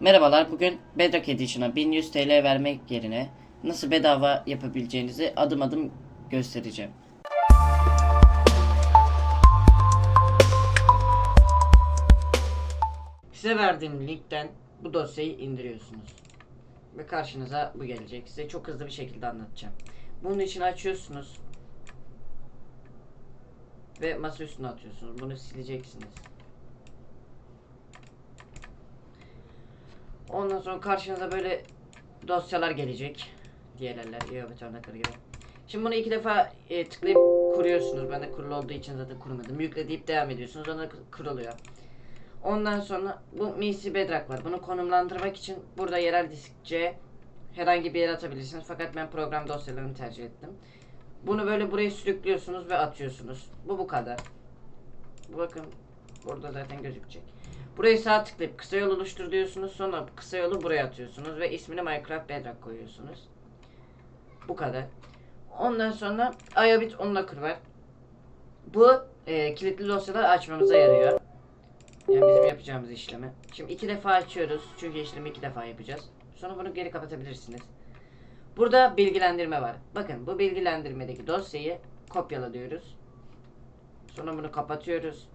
Merhabalar, bugün Bedrock Edition'a 1100 TL vermek yerine nasıl bedava yapabileceğinizi adım adım göstereceğim. Size verdiğim linkten bu dosyayı indiriyorsunuz. Ve karşınıza bu gelecek. Size çok hızlı bir şekilde anlatacağım. Bunun için açıyorsunuz. Ve masa üstüne atıyorsunuz. Bunu sileceksiniz. Ondan sonra karşınıza böyle dosyalar gelecek. DLL'ler, IOBT örnekleri gibi. Şimdi bunu iki defa e, tıklayıp kuruyorsunuz. Ben de kurulu olduğu için zaten kurmadım. Yükle deyip devam ediyorsunuz. Sonra kuruluyor. Ondan sonra bu MISI Bedrock var. Bunu konumlandırmak için burada yerel disk C herhangi bir yere atabilirsiniz. Fakat ben program dosyalarını tercih ettim. Bunu böyle buraya sürüklüyorsunuz ve atıyorsunuz. Bu bu kadar. Bakın burada zaten gözükecek. Burayı sağ tıklayıp kısa yol oluştur diyorsunuz. Sonra kısa yolu buraya atıyorsunuz ve ismini Minecraft Bedrock koyuyorsunuz. Bu kadar. Ondan sonra Iobit onunla kur var. Bu e, kilitli dosyaları açmamıza yarıyor. Yani bizim yapacağımız işlemi. Şimdi iki defa açıyoruz. Çünkü işlemi iki defa yapacağız. Sonra bunu geri kapatabilirsiniz. Burada bilgilendirme var. Bakın bu bilgilendirmedeki dosyayı kopyala diyoruz. Sonra bunu kapatıyoruz.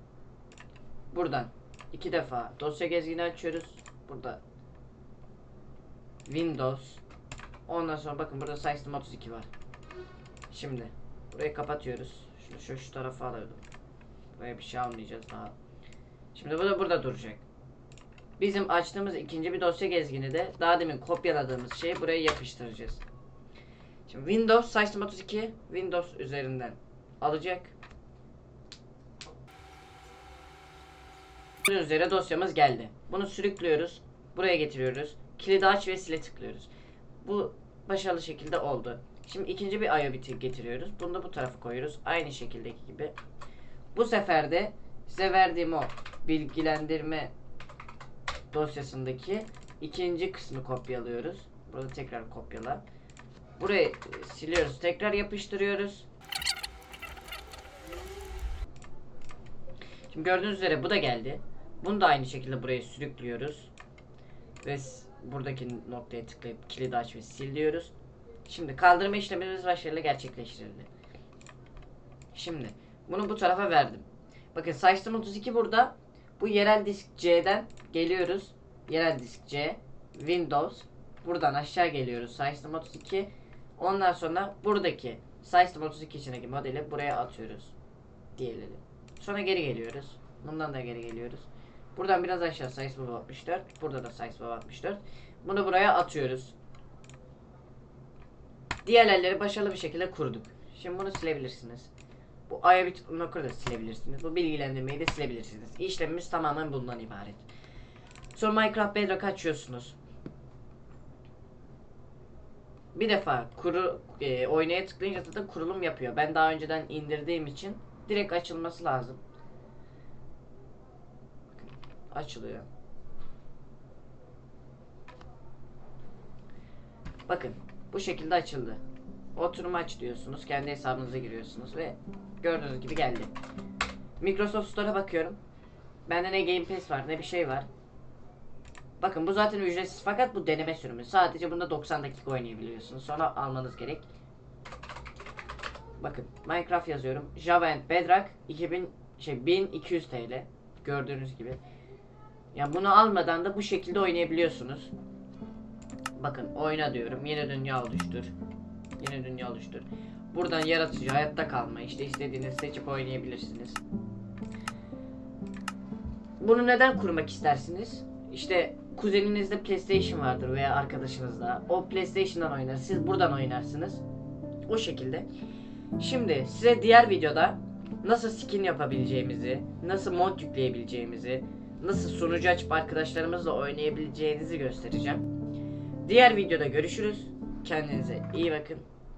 Buradan iki defa dosya gezgini açıyoruz. Burada Windows. Ondan sonra bakın burada System 32 var. Şimdi burayı kapatıyoruz. Şunu şu, şu tarafa alalım. Buraya bir şey almayacağız daha. Şimdi bu da burada duracak. Bizim açtığımız ikinci bir dosya gezgini de daha demin kopyaladığımız şeyi buraya yapıştıracağız. Şimdi Windows System 32 Windows üzerinden alacak. Bunun üzere dosyamız geldi. Bunu sürüklüyoruz. Buraya getiriyoruz. Kilidi aç ve sile tıklıyoruz. Bu başarılı şekilde oldu. Şimdi ikinci bir IOBit'i getiriyoruz. Bunu da bu tarafa koyuyoruz. Aynı şekildeki gibi. Bu sefer de size verdiğim o bilgilendirme dosyasındaki ikinci kısmı kopyalıyoruz. Burada tekrar kopyala. Burayı e, siliyoruz. Tekrar yapıştırıyoruz. Şimdi gördüğünüz üzere bu da geldi. Bunu da aynı şekilde buraya sürüklüyoruz. Ve buradaki noktaya tıklayıp kilidi aç ve sil diyoruz. Şimdi kaldırma işlemimiz başarılı gerçekleştirildi. Şimdi bunu bu tarafa verdim. Bakın System 32 burada. Bu yerel disk C'den geliyoruz. Yerel disk C. Windows. Buradan aşağı geliyoruz. System 32. Ondan sonra buradaki System 32 içindeki modeli buraya atıyoruz. Diğerleri. Sonra geri geliyoruz. Bundan da geri geliyoruz. Buradan biraz aşağı System 64. Burada da System 64. Bunu buraya atıyoruz. Diğerleri başarılı bir şekilde kurduk. Şimdi bunu silebilirsiniz. Bu IOBIT Knocker'ı da silebilirsiniz. Bu bilgilendirmeyi de silebilirsiniz. İşlemimiz tamamen bundan ibaret. Sonra Minecraft Bedrock açıyorsunuz. Bir defa kuru e, oynaya tıklayınca zaten kurulum yapıyor. Ben daha önceden indirdiğim için direkt açılması lazım. Açılıyor. Bakın bu şekilde açıldı. Oturum aç diyorsunuz. Kendi hesabınıza giriyorsunuz ve gördüğünüz gibi geldi. Microsoft Store'a bakıyorum. Bende ne Game Pass var ne bir şey var. Bakın bu zaten ücretsiz fakat bu deneme sürümü. Sadece bunda 90 dakika oynayabiliyorsunuz. Sonra almanız gerek. Bakın Minecraft yazıyorum. Java and Bedrock 2000 şey 1200 TL. Gördüğünüz gibi. Ya bunu almadan da bu şekilde oynayabiliyorsunuz. Bakın oyna diyorum. Yeni dünya oluştur. Yeni dünya oluştur. Buradan yaratıcı hayatta kalma. işte istediğinizi seçip oynayabilirsiniz. Bunu neden kurmak istersiniz? İşte kuzeninizde PlayStation vardır veya arkadaşınızda. O PlayStation'dan oynar. Siz buradan oynarsınız. O şekilde. Şimdi size diğer videoda nasıl skin yapabileceğimizi, nasıl mod yükleyebileceğimizi, nasıl sunucu açıp arkadaşlarımızla oynayabileceğinizi göstereceğim. Diğer videoda görüşürüz. Kendinize iyi bakın.